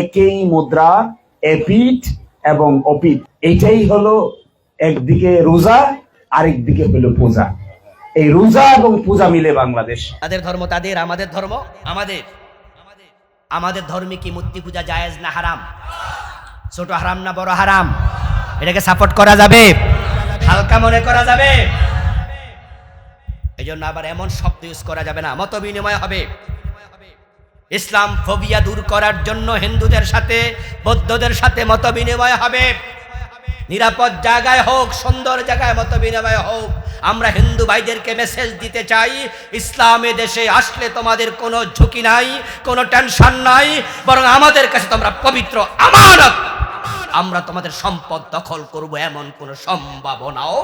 একই মুদ্রা এপিট এবং অপিট এটাই হলো একদিকে রোজা, আরেকদিকে হলো পূজা। এই রোজা এবং পূজা মিলে বাংলাদেশ। তাদের ধর্ম তাদের, আমাদের ধর্ম আমাদের। আমাদের ধর্মে কি মূর্তি পূজা জায়েজ না হারাম? ছোট হারাম না বড় হারাম? এটাকে সাপোর্ট করা যাবে? হালকা মনে করা যাবে? এই জন্য আবার এমন শব্দ ইউজ করা যাবে না। মত বিনিময় হবে। ইসলাম ফোবিয়া দূর করার জন্য হিন্দুদের সাথে, বৌদ্ধদের সাথে মত বিনিময় হবে। নিরাপদ জায়গায় হোক, সুন্দর জায়গায় মত বিনিময় হোক, আমরা হিন্দু ভাইদেরকে মেসেজ দিতে চাই, ইসলামে দেশে আসলে তোমাদের কোনো ঝুঁকি নাই, কোনো টেনশন নাই, বরং আমাদের কাছে তোমরা পবিত্র আমানত। আমরা তোমাদের সম্পদ দখল করব এমন কোনো সম্ভাবনাও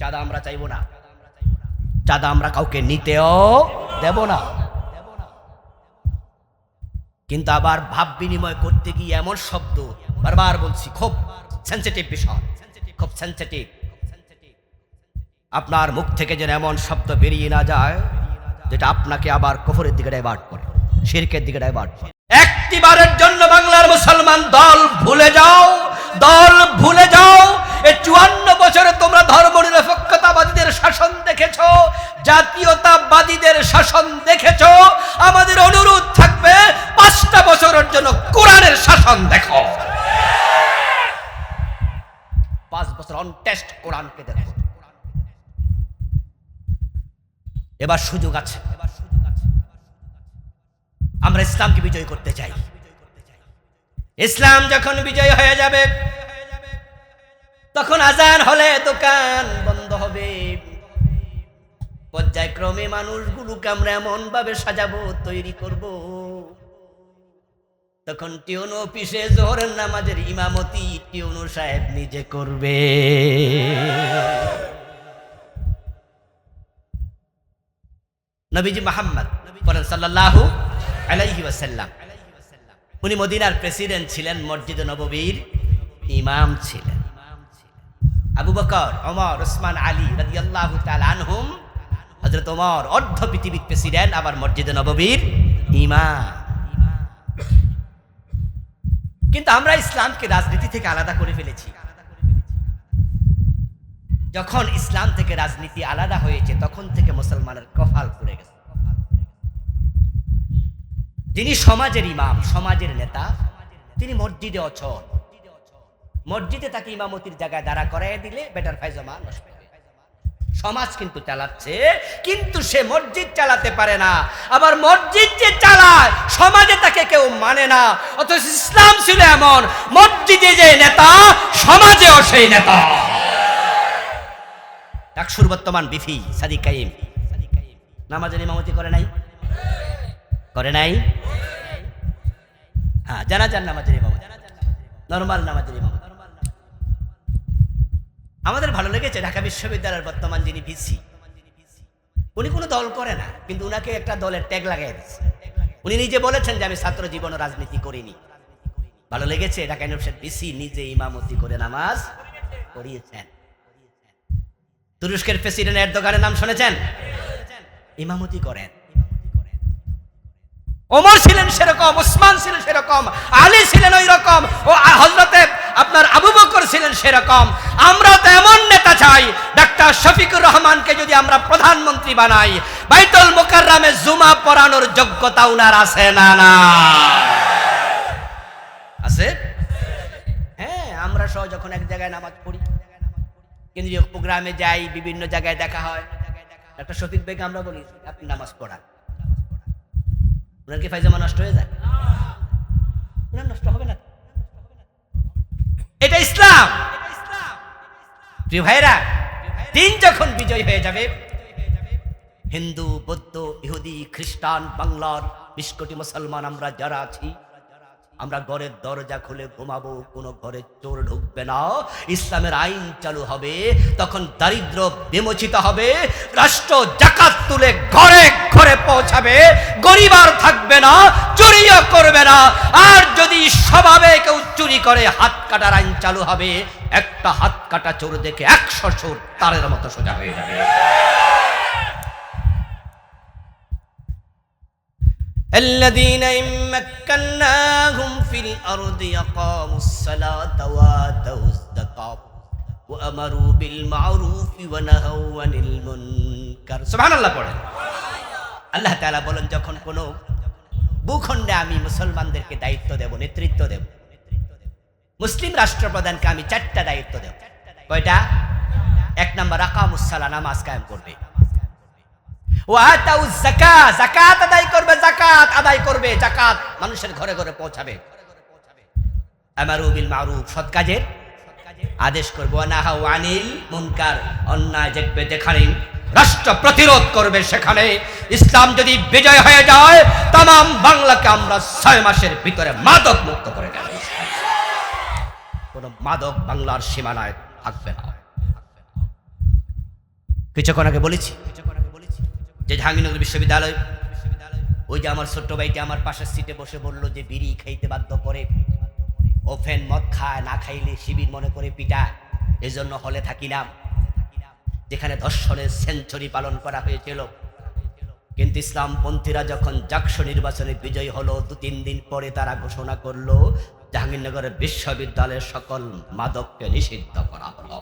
চাঁদা আমরা চাইব না। চাঁদা আমরা কাউকে নিতেও দেব না। কিন্তু আবার ভাব বিনিময় করতে গিয়ে এমন শব্দ বারবার বলছি, খুব সেন্সিটিভ বিষয়, খুব সেন্সিটিভ আপনার মুখ থেকে যেন এমন শব্দ বেরিয়ে না যায়, যেটা আপনাকে আবার কফরের দিকে ডাইভার্ট করে, শিরকের দিকে ডাইভার্ট করে। একটিবারের জন্য বাংলার মুসলমান দল ভুলে যাও, দল ভুলে যাও এই চুয়ান্ন বছরে তোমরা ধর্ম নিরপেক্ষতাবাদীদের শাসন দেখেছ? জাতীয়তাবাদীদের শাসন দেখেছ? আমাদের অনুরোধ থাকবে, পাঁচটা বছরের জন্য কোরআনের শাসন দেখো। পাঁচ বছর অন টেস্ট কোরআনকে দেখো। এবার সুযোগ আছে। আমরা ইসলামকে বিজয় করতে চাই। ইসলাম যখন বিজয় হয়ে যাবে, তখন আজান হলে দোকান হবে। পর্যায়ক্রমে মানুষগুলোকে আমরা এমন ভাবে সাজাবো, তৈরি করব। তখন টিউন অফিসে জোহরের নামাজের ইমামতি টিউনু সাহেব নিজে করবে। নবীজি মোহাম্মদ বলেন সাল্লাল্লাহু আলাইহি ওয়াসাল্লাম। উনি মদিনার প্রেসিডেন্ট ছিলেন, মসজিদ নববীর ইমাম ছিলেন। আবু বকর, ওমর ওসমান আলী রাদিয়াল্লাহু তাআলা আনহুম, হযরত ওমর, অর্ধ পৃথিবীর প্রেসিডেন্ট, আবার মসজিদ নববীর ইমাম। কিন্তু আমরা ইসলামকে রাজনীতি থেকে আলাদা করে ফেলেছি। যখন ইসলাম থেকে রাজনীতি আলাদা হয়েছে, তখন থেকে মুসলমানের কফাল পড়ে গেছে। যিনি সমাজের ইমাম, সমাজের নেতা, তিনি মসজিদে অচল। মসজিদে তাকে ইমামতির জায়গায় দাঁড়া করাই দিলে বেটার ফাইজমা নষ্ট সমাজ কিন্তু চালাচ্ছে, কিন্তু সে মসজিদ চালাতে পারে না। আবার মসজিদ যে চালায়, সমাজে তাকে কেউ মানে না। অথচ ইসলাম ছিল এমন, মসজিদে যে নেতা, সমাজেও সেই নেতা। ডাকসুর বর্তমান বিফি সাদিক কাইম। নামাজের ইমামতি করে নাই? করে নাই? হ্যাঁ জানাজার নামাজের ইমামতি। নর্মাল নামাজের ইমামতি। আমাদের ভালো লেগেছে ঢাকা বিশ্ববিদ্যালয়ের বর্তমান যিনি ভিসি। উনি কোনো দল করে না, কিন্তু উনাকে একটা দলের ট্যাগ লাগাই দিচ্ছে উনি নিজে বলেছেন যে আমি ছাত্র জীবন রাজনীতি করিনি। ভালো লেগেছে ঢাকা ইউনিভার্সিটির ভিসি নিজে ইমামতি করে নামাজ পড়িয়েছেন। তুরস্কের প্রেসিডেন্ট এরদোগানের নাম শুনেছেন? ইমামতি করেন। ওমর ছিলেন সেরকম, ওসমান ছিলেন সেরকম, আলী ছিলেন ওই রকম ও হজরতে আপনার আবু বকর ছিলেন সেরকম। আমরা তো এমন নেতা চাই, ডাক্তার শফিকুর রহমানকে যদি আমরা প্রধানমন্ত্রী বানাই, বাইতুল মোকাররামে জুমা পড়ানোর যোগ্যতা উনার আছে না না? আছে? হ্যাঁ আমরা সহ যখন এক জায়গায় নামাজ পড়ি, কেন্দ্রীয় প্রোগ্রামে যাই, বিভিন্ন জায়গায় দেখা হয়। একটা শফিক বেগে আমরা বলি, আপনি নামাজ পড়ান। ওনার কি ফাইজামা নষ্ট হয়ে যায়? ওনার নষ্ট হবে না এটা ইসলাম। প্রিয় ভাইরা দিন যখন বিজয় হয়ে যাবে, হিন্দু, বৌদ্ধ, ইহুদি, খ্রিস্টান, বাংলার বিশ কোটি মুসলমান আমরা যারা আছি আমরা ঘরের দরজা খুলে ঘুমাবো, কোনো ঘরে চোর ঢুকবে না। ইসলামের আইন চালু হবে, তখন দারিদ্র বিমোচিত হবে, রাষ্ট্র জাকাত তুলে ঘরে ঘরে পৌঁছাবে, গরিব আর থাকবে না, চুরিও করবে না। আর যদি স্বভাবে কেউ চুরি করে, হাত কাটার আইন চালু হবে, একটা হাত কাটা চোর দেখে একশো চোর তারের মতো সোজা হয়ে যাবে। الذين إن مكناهم في الأرض يقاموا الصلاة وآتوا الزكاة وأمروا بالمعروف ونهوا عن المنكر سبحان الله পড়েন আল্লাহ তাআলা বলেন যখন কোনো ভূখণ্ডে আমি মুসলমানদেরকে দায়িত্ব দেব নেতৃত্ব দেব মুসলিম রাষ্ট্রপ্রধানকে আমি চারটা দায়িত্ব দেব কয়টা এক নম্বর আকামুসালা নামাজ কায়েম করবে ওয়াতাউ যাকাত যাকাত আদায় করবে, যাকাত আদায় করবে, যাকাত মানুষের ঘরে ঘরে পৌঁছাবে। আমারু বিল মারুফ, সৎ আদেশ করবে। ওয়ানাহাউ আনিল মুনকার, অন্যায় দেখবে যেখানে, রাষ্ট্র প্রতিরোধ করবে সেখানে। ইসলাম যদি বিজয় হয়ে যায় তাম বাংলাকে আমরা ছয় মাসের ভিতরে মাদক মুক্ত করে দেব। কোন মাদক বাংলার সীমানায় থাকবে না। কিছুক্ষণ আগে বলেছি যে জাহাঙ্গীরনগর বিশ্ববিদ্যালয়, ওই যে আমার ছোট্ট ভাইটি আমার পাশের সিটে বসে বলল যে, বিড়ি খাইতে বাধ্য করে। ওফেন মদ খায়, না খাইলে শিবির মনে করে পিটা এজন্য হলে থাকিলাম। যেখানে ধর্ষণের সেঞ্চুরি পালন করা হয়েছিল। কিন্তু ইসলামপন্থীরা যখন জাকসু নির্বাচনে বিজয়ী হলো দু তিন দিন পরে তারা ঘোষণা করল, জাহাঙ্গীরনগরের বিশ্ববিদ্যালয়ের সকল মাদককে নিষিদ্ধ করা হলো।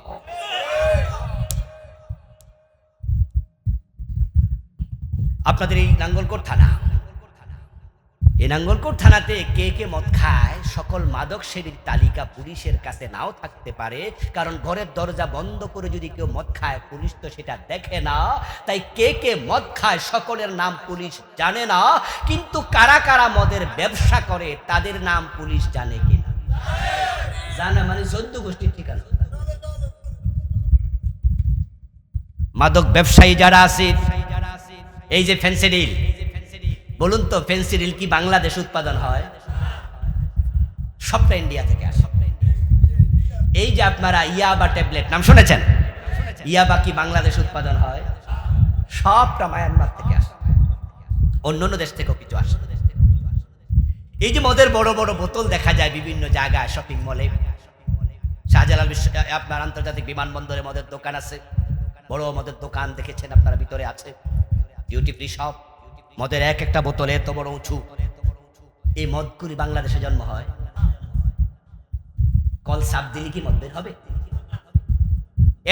আপনাদের এই নাঙ্গলকোট থানা। এই নাঙ্গলকোট থানাতে কে কে মদ খায়, সকল মাদক সেবীর তালিকা পুলিশের কাছে নাও থাকতে পারে, কারণ ঘরের দরজা বন্ধ করে যদি কেউ মদ খায়, পুলিশ তো সেটা দেখে না। তাই কে কে মদ খায়, সকলের নাম পুলিশ জানে না, কিন্তু কারা কারা মদের ব্যবসা করে, তাদের নাম পুলিশ জানে কিনা। জানা মানে চোদ্দ গোষ্ঠীর ঠিকানা। মাদক ব্যবসায়ী যারা আছে এই যে ফেন্সিডিল বলুন তো ফেন্সিডিল কি বাংলাদেশ উৎপাদন হয়? সবটা ইন্ডিয়া থেকে আসে। এই যে আপনারা ইয়াবা ট্যাবলেট, নাম শুনেছেন? ইয়াবা কি বাংলাদেশ উৎপাদন হয়? সবটা মায়ানমার থেকে আসে। অন্য অন্য দেশ থেকেও কিছু আসে। এই যে মদের বড় বড় বোতল দেখা যায় বিভিন্ন জায়গায় শপিং মলে শাহজালাল বিশ্ব আপনার আন্তর্জাতিক বিমানবন্দরে মদের দোকান আছে। বড় মদের দোকান দেখেছেন আপনারা, ভিতরে আছে। ডিউটি ফ্রি মদের এক একটা বোতলে এত বড় উঁচু। এই মদগুলি বাংলাদেশে জন্ম হয়। কল সাপ দিলি কি মদ বের হবে?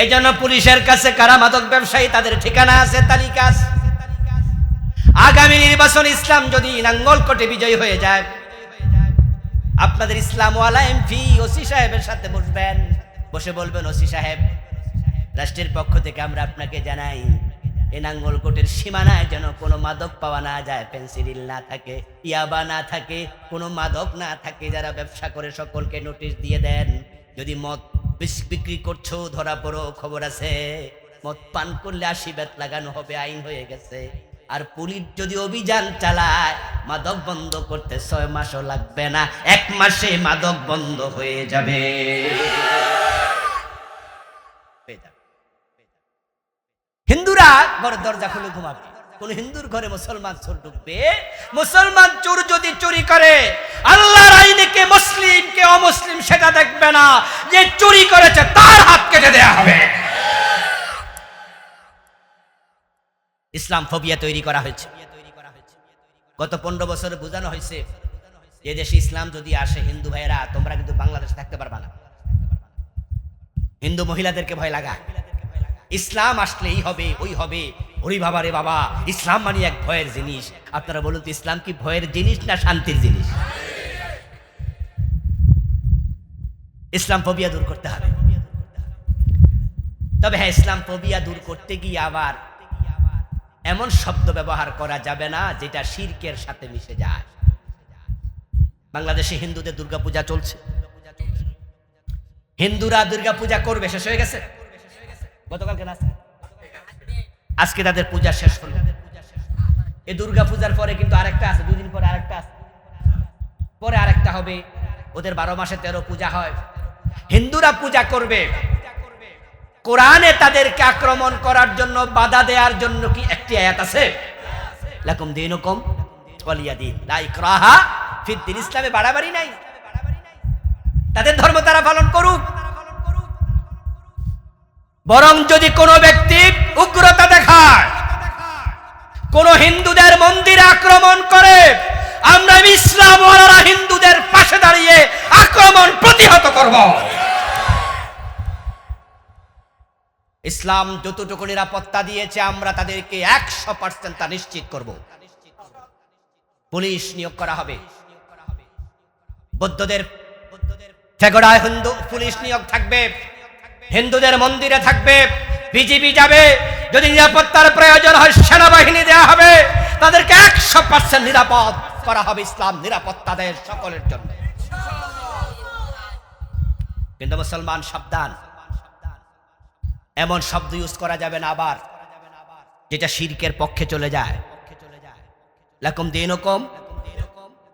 এই জন্য পুলিশের কাছে কারা মাদক ব্যবসায়ী, তাদের ঠিকানা আছে, তালিকা আছে। আগামী নির্বাচন ইসলাম যদি নাঙ্গলকোটে বিজয়ী হয়ে যায়, আপনাদের ইসলামওয়ালা এমপি ওসি সাহেবের সাথে বসবেন। বসে বলবেন, ওসি সাহেব, রাষ্ট্রের পক্ষ থেকে আমরা আপনাকে জানাই এ নাঙ্গলকোটের সীমানায় যেন কোনো মাদক পাওয়া না যায় পেন্সিডিল না থাকে, ইয়াবা না থাকে, কোনো মাদক না থাকে যারা ব্যবসা করে সকলকে নোটিশ দিয়ে দেন। যদি মদ বিক্রি করছ, ধরা পড়ো, খবর আছে। মদ পান করলে আশি বেত লাগানো হবে, আইন হয়ে গেছে। আর পুলিশ যদি অভিযান চালায়, মাদক বন্ধ করতে ছয় মাসও লাগবে না, এক মাসে মাদক বন্ধ হয়ে যাবে হয়ে যাবে। হিন্দুরা ঘরের দরজা খুলে ঘুমাবে। কোন হিন্দুর ঘরে মুসলমান চোর ঢুকবে? মুসলমান চোর যদি চুরি করে, আল্লাহর আইনে কে মুসলিম, কে অমুসলিম সেটা দেখবে না। যে চুরি করেছে, তার হাত কেটে দেয়া হবে। ইসলাম ফোবিয়া তৈরি করা হয়েছে। গত পনেরো বছরে বোঝানো হয়েছে, যে দেশে ইসলাম যদি আসে, হিন্দু ভাইয়েরা, তোমরা কিন্তু বাংলাদেশ থাকতে পারবা না। হিন্দু মহিলাদেরকে ভয় লাগা ইসলাম আসলে এই হবে, ওই হবে। ওরে বাবা রে বাবা, ইসলাম মানে এক ভয়ের জিনিস। আপনারা বলুন তো, ইসলাম কি ভয়ের জিনিস না শান্তির জিনিস? ইসলাম ফোবিয়া দূর করতে হবে। তবে হ্যাঁ ইসলাম ফোবিয়া দূর করতে গিয়ে আবার এমন শব্দ ব্যবহার করা যাবে না যেটা শিরকের সাথে মিশে যায়। বাংলাদেশে হিন্দুদের দুর্গাপূজা চলছে। হিন্দুরা দুর্গাপূজা করবে, শেষ হয়ে গেছে? আজকে? তাদের পূজা শেষ হলো। এই দুর্গা পূজার পরে কিন্তু আরেকটা আছে, দুদিন পরে আরেকটা আছে। পরে আরেকটা হবে, ওদের বারো মাসে তেরো পূজা হয়। হিন্দুরা পূজা করবে। কোরআনে তাদেরকে আক্রমণ করার জন্য বাধা দেওয়ার জন্য কি একটি আয়াত আছে? লাকুম দিনুকুম ওয়ালিয়া দিন। লা ইকরাহা ফিদ দিন। ইসলামে বাড়াবাড়ি নাই। তাদের ধর্ম তারা পালন করুক। বরং যদি কোনো ব্যক্তি উগ্রতা দেখায়, কোন হিন্দুদের মন্দিরে আক্রমণ করে, আমরা ইসলাম হিন্দুদের পাশে দাঁড়িয়ে আক্রমণ প্রতিহত করব। ইসলাম যতটুকু নিরাপত্তা দিয়েছে, আমরা তাদেরকে একশো পার্সেন্ট তা নিশ্চিত করব। পুলিশ নিয়োগ করা হবে। বৌদ্ধদের হিন্দু পুলিশ নিয়োগ থাকবে। হিন্দুদের মন্দিরে থাকবে, বিজিবি যাবে, যদি নিরাপত্তার প্রয়োজন হয় সেনাবাহিনী দেওয়া হবে, তাদেরকে একশো পার্সেন্ট নিরাপদ করা হবে ইসলাম, নিরাপত্তা দেয় সকলের জন্য। কিন্তু মুসলমান সাবধান। এমন শব্দ ইউজ করা যাবে না আবার, যেটা শিরকের পক্ষে চলে যায়। লাকুম দিন কম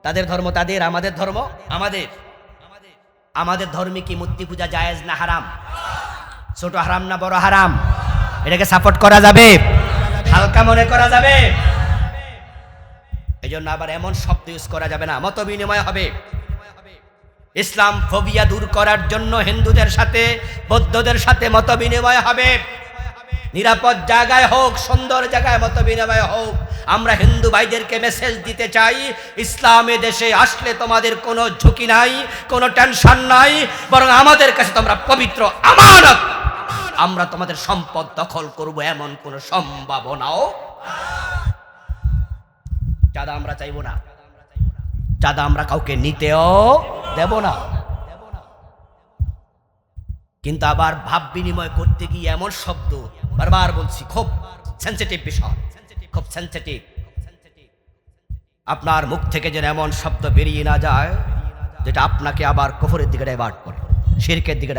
তাদের ধর্ম তাদের, আমাদের ধর্ম আমাদের। আমাদের ধর্মে কি মূর্তি পূজা জায়েজ না হারাম? ছোট হারাম না বড় হারাম? এটাকে সাপোর্ট করা যাবে? হালকা মনে করা যাবে? এই জন্য আবার এমন শব্দ ইউজ করা যাবে না। মত বিনিময় হবে। ইসলাম ফোবিয়া দূর করার জন্য হিন্দুদের সাথে, বৌদ্ধদের সাথে মত বিনিময় হবে। নিরাপদ জায়গায় হোক, সুন্দর জায়গায় মত বিনিময় হোক, আমরা হিন্দু ভাইদেরকে মেসেজ দিতে চাই, ইসলামে দেশে আসলে তোমাদের কোনো ঝুঁকি নাই, কোনো টেনশন নাই, বরং আমাদের কাছে তোমরা পবিত্র আমানত। আমরা তোমাদের সম্পদ দখল করব এমন কোনো সম্ভাবনাও চাঁদা আমরা চাইব না। চাঁদা আমরা কাউকে নিতেও দেব না। কিন্তু আবার ভাব বিনিময় করতে গিয়ে এমন শব্দ বারবার বলছি, খুব সেন্সিটিভ বিষয়, খুব সেন্সিটিভ আপনার মুখ থেকে যেন এমন শব্দ বেরিয়ে না যায়, যেটা আপনাকে আবার কফরের দিকে ডাইভার্ট করে, শিরকের দিকে